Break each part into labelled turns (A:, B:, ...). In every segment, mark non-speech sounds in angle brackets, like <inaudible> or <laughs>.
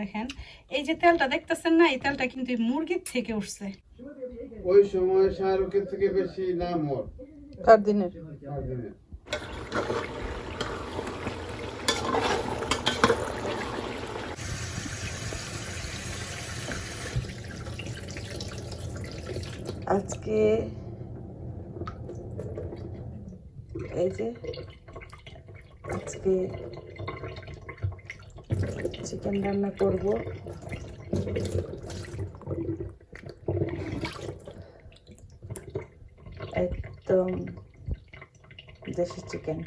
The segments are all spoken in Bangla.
A: দেখেন। এই যে তেলটা দেখতেছেন না এই তেলটা কিন্তু মুরগির থেকে উঠছে।
B: ওই সময় শাহরুখের থেকে বেশি নাম ওর
C: কার দিনের। আজকে এই যে আজকে চিকেন রান্না করব? একদম দেশি চিকেন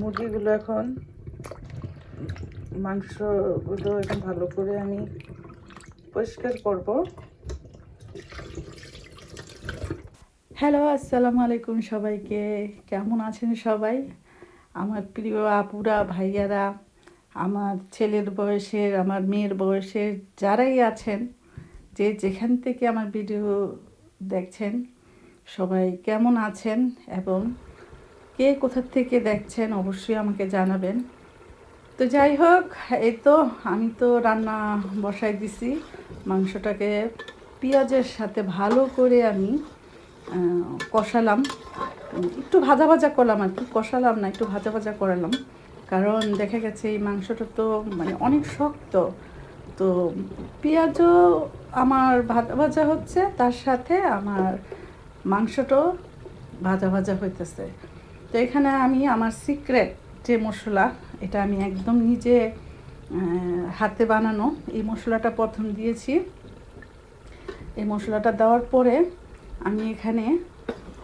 C: মুরগিগুলো এখন মাংসগুলো এখন ভালো করে আমি পরিষ্কার করব। হ্যালো, আসসালামু আলাইকুম সবাইকে। কেমন আছেন সবাই? আমার প্রিয় আপুরা, ভাইয়ারা, আমার ছেলের বয়সের, আমার মেয়ের বয়সের, যারাই আছেন, যে যেখান থেকে আমার ভিডিও দেখছেন, সবাই কেমন আছেন এবং কে কোথা থেকে দেখছেন অবশ্যই আমাকে জানাবেন। তো যাই হোক, এই তো আমি তো রান্না বসাই দিছি। মাংসটাকে পেঁয়াজের সাথে ভালো করে আমি কষালাম। একটু ভাজা ভাজা করলাম আর কি, কষালাম না, একটু ভাজা ভাজা করালাম। কারণ দেখা গেছে এই মাংসটা তো মানে অনেক শক্ত। তো পেঁয়াজও আমার ভাজা ভাজা হচ্ছে, তার সাথে আমার মাংসটাও ভাজা ভাজা হইতেছে। তো এখানে আমি আমার সিক্রেট যে মশলা, এটা আমি একদম নিজে হাতে বানানো। এই মশলাটা প্রথম দিয়েছি। এই মশলাটা দেওয়ার পরে আমি এখানে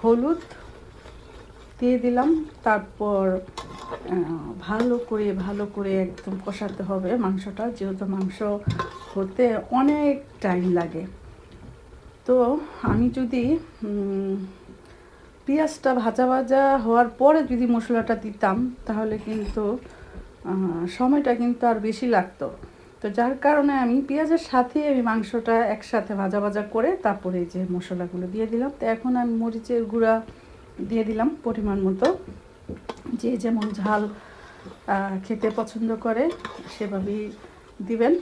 C: হলুদ দিয়ে দিলাম। তারপর ভালো করে ভালো করে একদম কষাতে হবে মাংসটা, যেহেতু মাংস হতে অনেক টাইম লাগে। তো আমি যদি পেঁয়াজটা ভাজা ভাজা হওয়ার পরে যদি মশলাটা দিতাম, তাহলে কিন্তু সময়টা কিন্তু আর বেশি লাগতো। তো যার কারণে আমি পেঁয়াজের সাথে আমি মাংসটা একসাথে ভাজা ভাজা করে তারপরে যে মশলাগুলো দিয়ে দিলাম, তো এখন আমি মরিচের গুঁড়া দিয়ে দিলাম পরিমাণ মতো। যে যেমন ঝাল খেতে পছন্দ করে সেভাবেই দিবেন।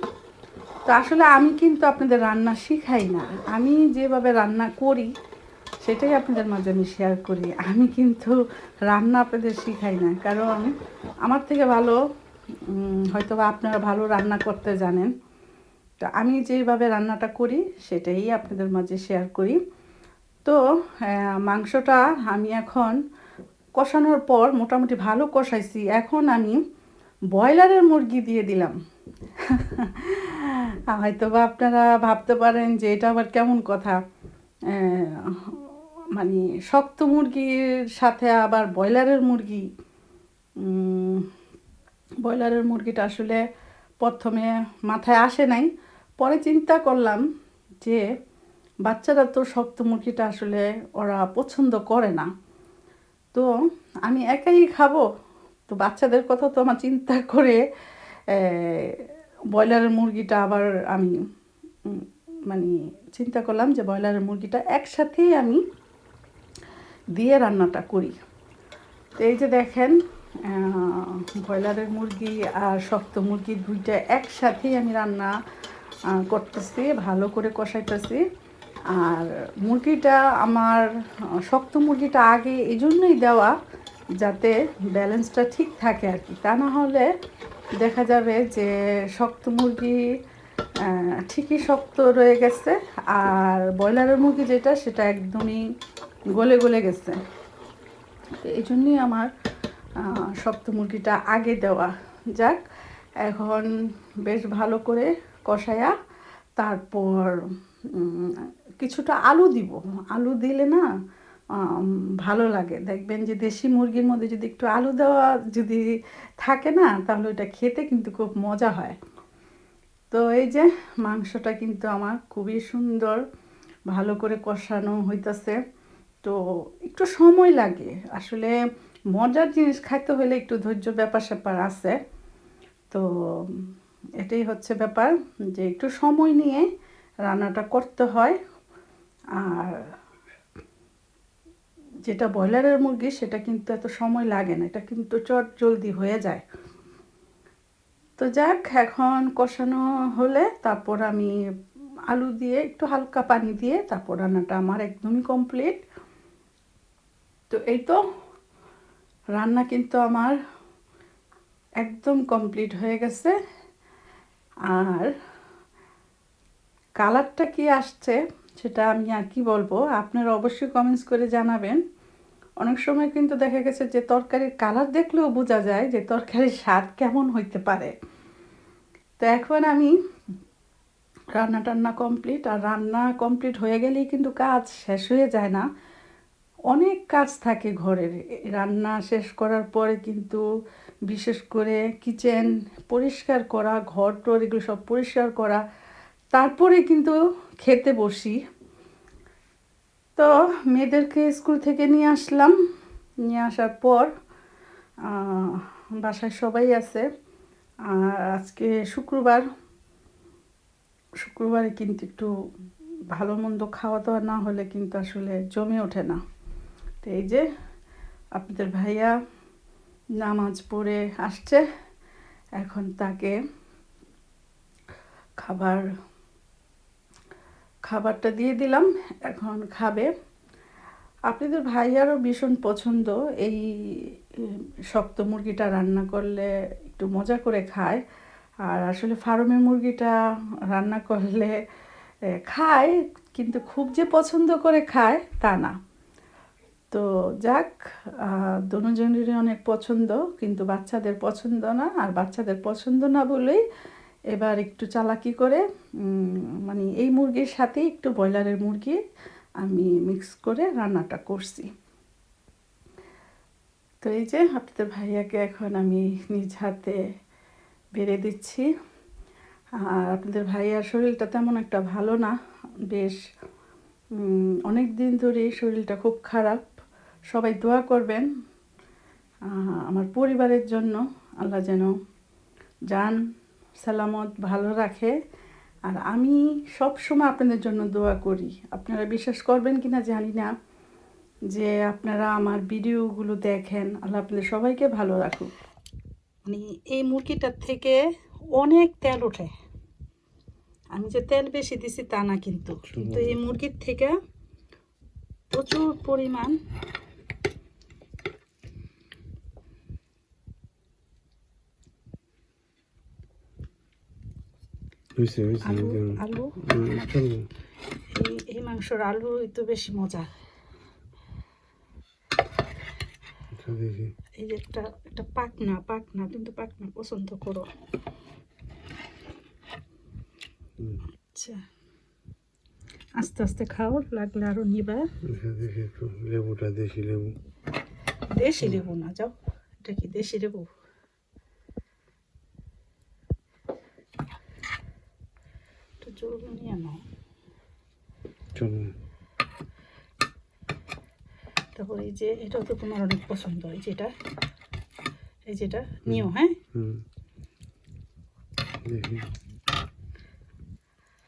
C: তো আসলে আমি কিন্তু আপনাদের রান্না শিখাই না। আমি যেভাবে রান্না করি সেটাই আপনাদের মাঝে আমি শেয়ার করি। আমি কিন্তু রান্না আপনাদের শিখাই না, কারণ আমি আমার থেকে ভালো হয়তো বা আপনারা ভালো রান্না করতে জানেন। তো আমি যেভাবে রান্নাটা করি, সেটাই আপনাদের মাঝে শেয়ার করি। তো মাংসটা আমি এখন কষানোর পর মোটামুটি ভালো কষাইছি। এখন আমি ব্রয়লারের মুরগি দিয়ে দিলাম। <laughs> হয়তো বা আপনারা ভাবতে পারেন যে এটা আবার কেমন কথা। মানে শক্ত মুরগির সাথে আবার ব্রয়লারের মুরগি ব্রয়লারের মুরগিটা আসলে প্রথমে মাথায় আসে নাই। পরে চিন্তা করলাম যে বাচ্চারা তো শক্ত মুরগিটা আসলে ওরা পছন্দ করে না। তো আমি একাই খাব। তো বাচ্চাদের কথা তো আমার চিন্তা করে ব্রয়লারের মুরগিটা আবার আমি মানে চিন্তা করলাম যে ব্রয়লারের মুরগিটা একসাথেই আমি দিয়ে রান্নাটা করি। তো এই যে দেখেন ব্রয়লারের মুরগি আর শক্ত মুরগি দুইটা একসাথেই আমি রান্না করতেছি, ভালো করে কষাইতেছি। আর মুরগিটা আমার, শক্ত মুরগিটা আগে এই জন্যই দেওয়া যাতে ব্যালেন্সটা ঠিক থাকে আর কি। তা না হলে দেখা যাবে যে শক্ত মুরগি ঠিকই শক্ত রয়ে গেছে। আর ব্রয়লারের মুরগি যেটা, সেটা একদমই গলে গলে গেছে। তো এই জন্যই আমার শক্ত মুরগিটা আগে দেওয়া যাক। এখন বেশ ভালো করে কষায়া তারপর কিছুটা আলু দিব। আলু দিলে না ভালো লাগে। দেখবেন যে দেশি মুরগির মধ্যে যদি একটু আলু দেওয়া যদি থাকে না, তাহলে ওটা খেতে কিন্তু খুব মজা হয়। তো এই যে মাংসটা কিন্তু আমার খুবই সুন্দর, ভালো করে কষানো হইতাছে। তো একটু সময় লাগে। আসলে মজার জিনিস খাইতে হলে একটু ধৈর্য ব্যাপার স্যাপার আছে। তো এটাই হচ্ছে ব্যাপার যে একটু সময় নিয়ে রান্নাটা করতে হয়। আর যেটা ব্রয়লারের মুরগি, সেটা কিন্তু এত সময় লাগে না, এটা কিন্তু চট জলদি হয়ে যায়। তো যাক, এখন কষানো হলে তারপর আমি আলু দিয়ে একটু হালকা পানি দিয়ে তারপর রান্নাটা আমার একদমই কমপ্লিট তো এই তো, রান্না কিন্তু আমার একদম কমপ্লিট হয়ে গেছে। আর কালারটা কি আসছে সেটা আমি আর কি বলব, আপনারা অবশ্যই কমেন্টস করে জানাবেন। অনেক সময় কিন্তু দেখা গেছে যে তরকারির কালার দেখলেও বোঝা যায় যে তরকারির স্বাদ কেমন হইতে পারে। তো এখন আমি রান্না টান্না কমপ্লিট আর রান্না কমপ্লিট হয়ে গেলেই কিন্তু কাজ শেষ হয়ে যায় না। অনেক কাজ থাকে ঘরের। রান্না শেষ করার পরে কিন্তু বিশেষ করে কিচেন পরিষ্কার করা, ঘর টর এগুলো সব পরিষ্কার করা, তারপরে কিন্তু খেতে বসি। তো মেয়েদেরকে স্কুল থেকে নিয়ে আসলাম। নিয়ে আসার পর বাসায় সবাই আছে। আর আজকে শুক্রবার। শুক্রবারে কিন্তু একটু ভালো মন্দ খাওয়া দাওয়া না হলে কিন্তু আসলে জমে ওঠে না। তো এই যে আপনাদের ভাইয়া নামাজ পড়ে আসছে, এখন তাকে খাবার, খাবারটা দিয়ে দিলাম, এখন খাবে। আপনাদের ভাইয়ারও ভীষণ পছন্দ এই শক্ত মুরগিটা রান্না করলে একটু মজা করে খায়। আর আসলে ফার্মের মুরগিটা রান্না করলে খায়, কিন্তু খুব যে পছন্দ করে খায় তা না। তো যাক দুজনেরই অনেক পছন্দ, কিন্তু বাচ্চাদের পছন্দ না, আর বাচ্চাদের পছন্দ না বলেই এবার একটু চালাকি করে মানে এই মুরগির সাথে একটু ব্রয়লারের মুরগি আমি মিক্স করে রান্নাটা করছি। তো এই যে আপনাদের ভাইয়াকে এখন আমি নিজ হাতে বেড়ে দিচ্ছি। আর আপনাদের ভাইয়ার শরীরটা তেমন একটা ভালো না, বেশ অনেক দিন ধরেই শরীরটা খুব খারাপ। সবাই দোয়া করবেন আমার পরিবারের জন্য। আল্লাহ যেন যান সালামত ভালো রাখে। আর আমি সব সময় আপনাদের জন্য দোয়া করি। আপনারা বিশ্বাস করবেন কিনা জানি না যে আপনারা আমার ভিডিওগুলো দেখেন। আল্লাহ আপনাদের সবাইকে ভালো রাখুক। মানে এই মুরগিটার থেকে অনেক তেল ওঠে। আমি যে তেল বেশি দিছি তা না কিন্তু। কিন্তু এই মুরগির থেকে প্রচুর পরিমাণ
B: হয়েছে হয়েছে
C: আলু আলু এই এই মাংসর আলু তো বেশি মজা।
B: আচ্ছা,
C: এই যে একটা একটা পাকনা পাকনা কিন্তু পাকনা পছন্দ করো। আচ্ছা। আস্তে আস্তে খাও লাগলে আরও নিবা।
B: আচ্ছা, দেখি লেবুটা দেশি লেবু।
C: দেশি লেবু না যাও। এটা কি দেশি লেবু? নাও
B: চলবে
C: তারপর এই যে এটাও তো তোমার অনেক পছন্দ। এই যেটা এই যেটা নিও হ্যাঁ?
B: হুম।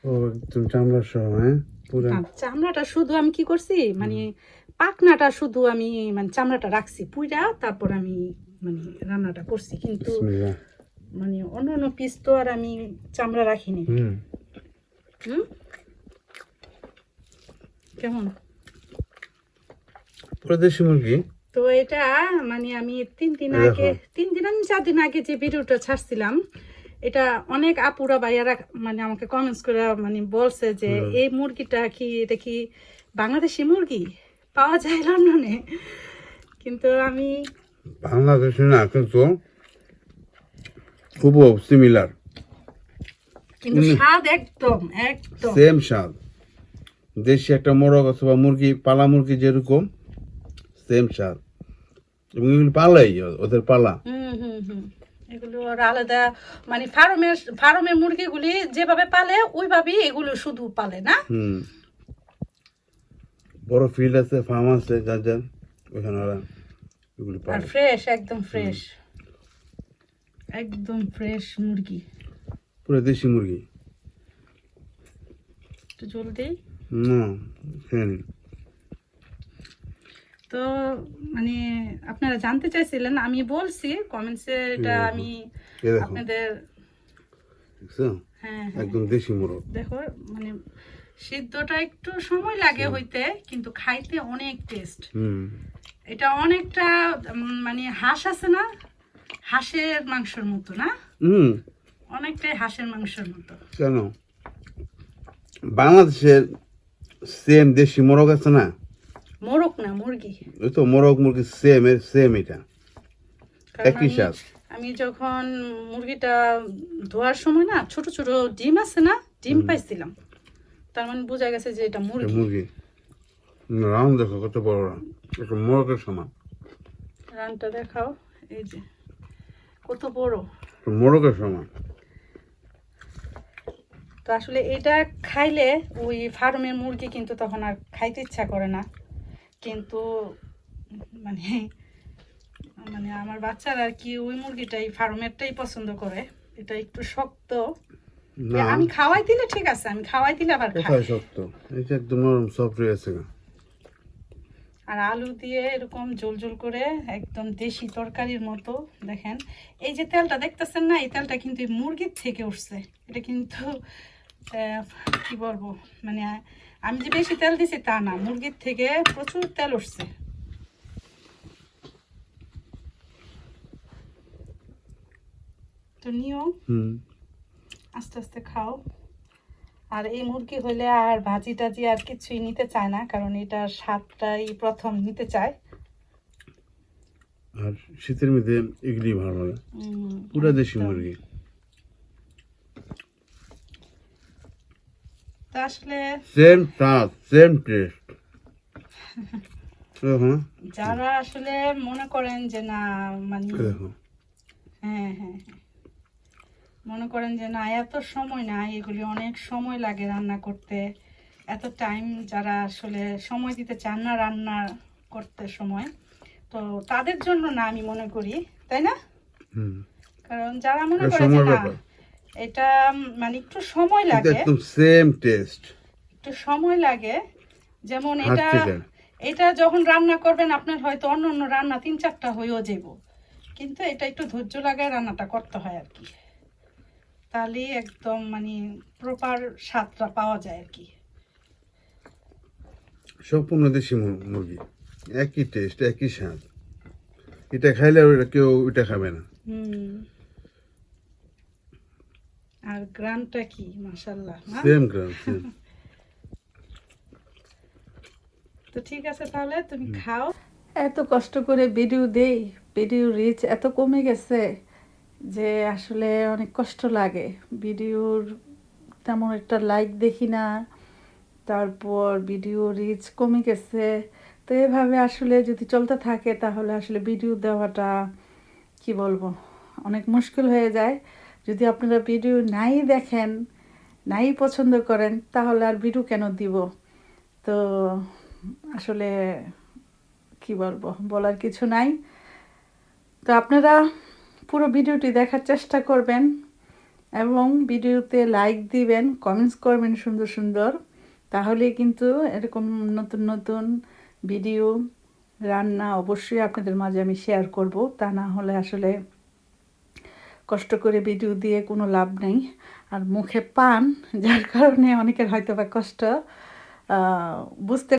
B: ও একদম চামড়া সহ হ্যাঁ? পুরা।
C: চামড়াটা শুধু আমি কি করছি? মানে পাকনাটা শুধু আমি মানে চামড়াটা রাখছি পুইরা তারপর আমি মানে রান্নাটা করছি। কিন্তু মানে অন্য অন্য পিস তো আর আমি চামড়া রাখিনি।
B: হুম?
C: কেমন?
B: পুরো দেশি মুরগি?
C: তো এটা মানে আমি তিন দিন আগে তিন দিন আমি চার দিন আগে যে ভিডিওটা ছাড়ছিলাম এটা অনেক আপুরা ভাইয়ারা মানে আমাকে কমেন্টস করে মানে বলছে যে এই মুরগিটা কি এটা কি বাংলাদেশি মুরগি? পাওয়া যায় লন্ডনে। কিন্তু আমি
B: বাংলাদেশে না কিন্তু খুব সিমিলার
C: কিন্তু স্বাদ একদম একদম।
B: সেম স্বাদ। দেশি একটা মোরগ অথবা মুরগি পালা মুরগি যেরকম সেম স্বাদ। এবং এগুলি পালাই ওদের পালা।
C: হুম হুম হুম। এগুলো আর আলাদা মানে ফার্মের ফার্মের মুরগিগুলি যেভাবে পালে ওইভাবেই এগুলো শুধু পালে না?
B: বড় ফিল্ড আছে ফার্ম আছে যার যার ওখানে ওরা এগুলি
C: আর ফ্রেশ একদম ফ্রেশ একদম ফ্রেশ মুরগি।
B: পুরো দেশি মুরগি।
C: একটু জলদি
B: না খেয়ে নিন।
C: তো মানে আপনারা জানতে চাইছিলেন আমি বলছি কমেন্টসে এটা। আমি আপনাদের হ্যাঁ হ্যাঁ।
B: একদম দেশি মোরগ।
C: দেখো মানে সিদ্ধটা একটু সময় লাগে হইতে কিন্তু খাইতে অনেক টেস্ট
B: হুম।
C: এটা অনেকটা মানে হাঁস আছে না? হাঁসের মাংসের মতো না?
B: হুম।
C: অনেকটাই হাঁসের মাংসের মতো।
B: কেন? বাংলাদেশের সেম দেশি মোরগ আছে না?
C: মোরগ না মুরগি।
B: ওই তো মোরগ মুরগি সেম সেম এটা। একই স্বাদ।
C: আমি যখন মুরগিটা ধোয়ার সময় না ছোট ছোট ডিম আছে না ডিম পাইছিলাম। তার মানে বোঝা গেছে যে এটা মুরগি।
B: মুরগি। রাউন্ড দেখো কত বড় রাউন্ড একটা মোরগের সমান।
C: রানটা দেখাও এই যে। কত বড়।
B: মোরগের সমান।
C: তো আসলে এটা খাইলে ওই ফার্মের মুরগি কিন্তু তখন আর খাইতে ইচ্ছা করে না। কিন্তু মানে মানে আমার বাচ্চারা আর কি ওই মুরগিটাই ফার্মেরটাই পছন্দ করে। এটা একটু শক্ত। আমি খাওয়াই দিলে ঠিক আছে আমি খাওয়াই দিলে আবার খাই।
B: শক্ত। এটা একদম নরম সফট।
C: আর আলু দিয়ে এরকম জোল জোল করে একদম দেশি তরকারির মতো দেখেন। এই যে তেলটা দেখতেছেন না এই তেলটা কিন্তু মুরগির থেকে উঠছে। এটা কিন্তু কি বলব? মানে আমি যে বেশি তেল দিছি তা না মুরগির থেকে প্রচুর তেল উঠছে। তো নিও আস্তে আস্তে খাও। আর এই মুরগি হইলে আর ভাজি টাজি আর কিছুই নিতে চায় না কারণ এটা স্বাদটাই প্রথম নিতে চায়।
B: আর শীতের মধ্যে এগুলি ভালো লাগে। পুরা দেশি মুরগি
C: তো আসলে
B: সেম স্বাদ সেম টেস্ট
C: যারা আসলে মনে করেন যে না মানে হ্যাঁ হ্যাঁ হ্যাঁ। মনে করেন যে না এত সময় না এগুলি অনেক সময় লাগে রান্না করতে। এত টাইম যারা আসলে সময় দিতে চান না রান্না করতে সময়। তো তাদের জন্য না আমি মনে করি তাই না? কারণ যারা মনে করে যে না। এটা মানে একটু সময় লাগে।
B: একদম সেম টেস্ট
C: একটু সময় লাগে। যেমন এটা এটা যখন রান্না করবেন আপনার হয়তো অন্য অন্য রান্না তিন চারটা হয়েও যাব। কিন্তু এটা একটু ধৈর্য লাগায় রান্নাটা করতে হয় আর কি। তাহলে একদম মানে প্রপার স্বাদটা পাওয়া যায় আর কি।
B: সম্পূর্ণ দেশি মুরগি। একই টেস্ট একই স্বাদ। এটা খাইলে কেউ এটা খাবে না।
C: হুম। আর গ্রামটা কি?
B: সেম সেম <laughs>
C: তো ঠিক আছে তাহলে তুমি খাও।
D: এত কষ্ট করে ভিডিও দেই ভিডিও রিচ এত কমে গেছে যে আসলে অনেক কষ্ট লাগে। ভিডিওর তেমন একটা লাইক দেখি না তারপর ভিডিও রিচ কমে গেছে। তো এভাবে আসলে যদি চলতে থাকে তাহলে আসলে ভিডিও দেওয়াটা কি বলব অনেক মুশকিল হয়ে যায়। যদি আপনারা ভিডিও নাই দেখেন, নাই পছন্দ করেন, তাহলে আর ভিডিও কেন দিব? তো, আসলে কি বলব, বলার কিছু নাই। তো আপনারা পুরো ভিডিওটি দেখার চেষ্টা করবেন এবং ভিডিওতে লাইক দিবেন কমেন্টস করবেন সুন্দর সুন্দর। তাহলে কিন্তু এরকম নতুন নতুন ভিডিও রান্না অবশ্যই আপনাদের মাঝে আমি শেয়ার করব। তা না হলে আসলে কষ্ট করে ভিডিও দিয়ে কোনো লাভ নেই। আর মুখে পান, যার কারণে অনেকের হয়তো বা কষ্ট বুঝতে